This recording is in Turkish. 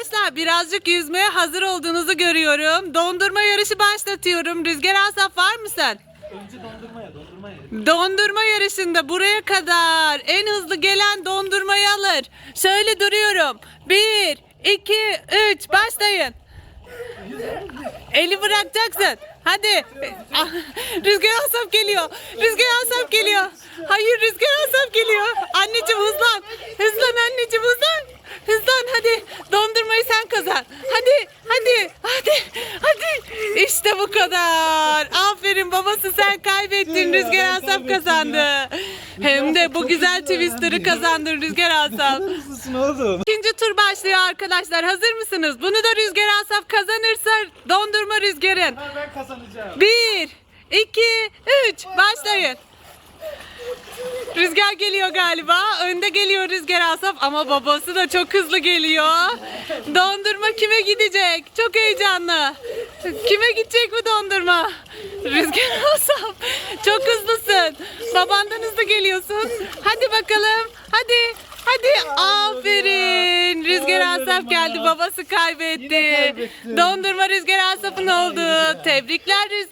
Arkadaşlar birazcık yüzmeye hazır olduğunuzu görüyorum. Dondurma yarışı başlatıyorum. Rüzgar Asaf var mısın? Önce dondurmaya, dondurmaya. Dondurma yarışında buraya kadar en hızlı gelen dondurmayı alır. Şöyle duruyorum. Bir, iki, üç, başlayın. Eli bırakacaksın. Hadi. Ah, Rüzgar Asaf geliyor. Rüzgar Asaf geliyor. Hayır Rüzgar Asaf geliyor. Anneciğim hızlan. Hızlan anneciğim hızlan. Hızlan hadi. Dondurmayı sen kazan. Hadi. Hadi. Hadi. Hadi. İşte bu kadar. Aferin babası sen kaybettin. Rüzgar Asaf kazandı. Hem de bu güzel twister'ı kazandın Rüzgar Asaf. Nasılsın oğlum? İkinci tur başlıyor arkadaşlar. Hazır mısınız? Bunu da Rüzgar Asaf kazanırsa dondurma rüzgarın. Ben kazanacağım. Bir, iki, üç. Başlayın. Rüzgar geliyor galiba. Önde geliyor Rüzgar Asaf ama babası da çok hızlı geliyor. Dondurma kime gidecek? Çok heyecanlı. Kime gidecek bu dondurma? Rüzgar Asaf. Çok hızlısın. Babandan hızlı geliyorsun. Hadi bakalım. Hadi. Hadi. Aferin. Rüzgar Asaf geldi. Babası kaybetti. Dondurma Rüzgar Asaf'ın oldu. Tebrikler Rüzgar.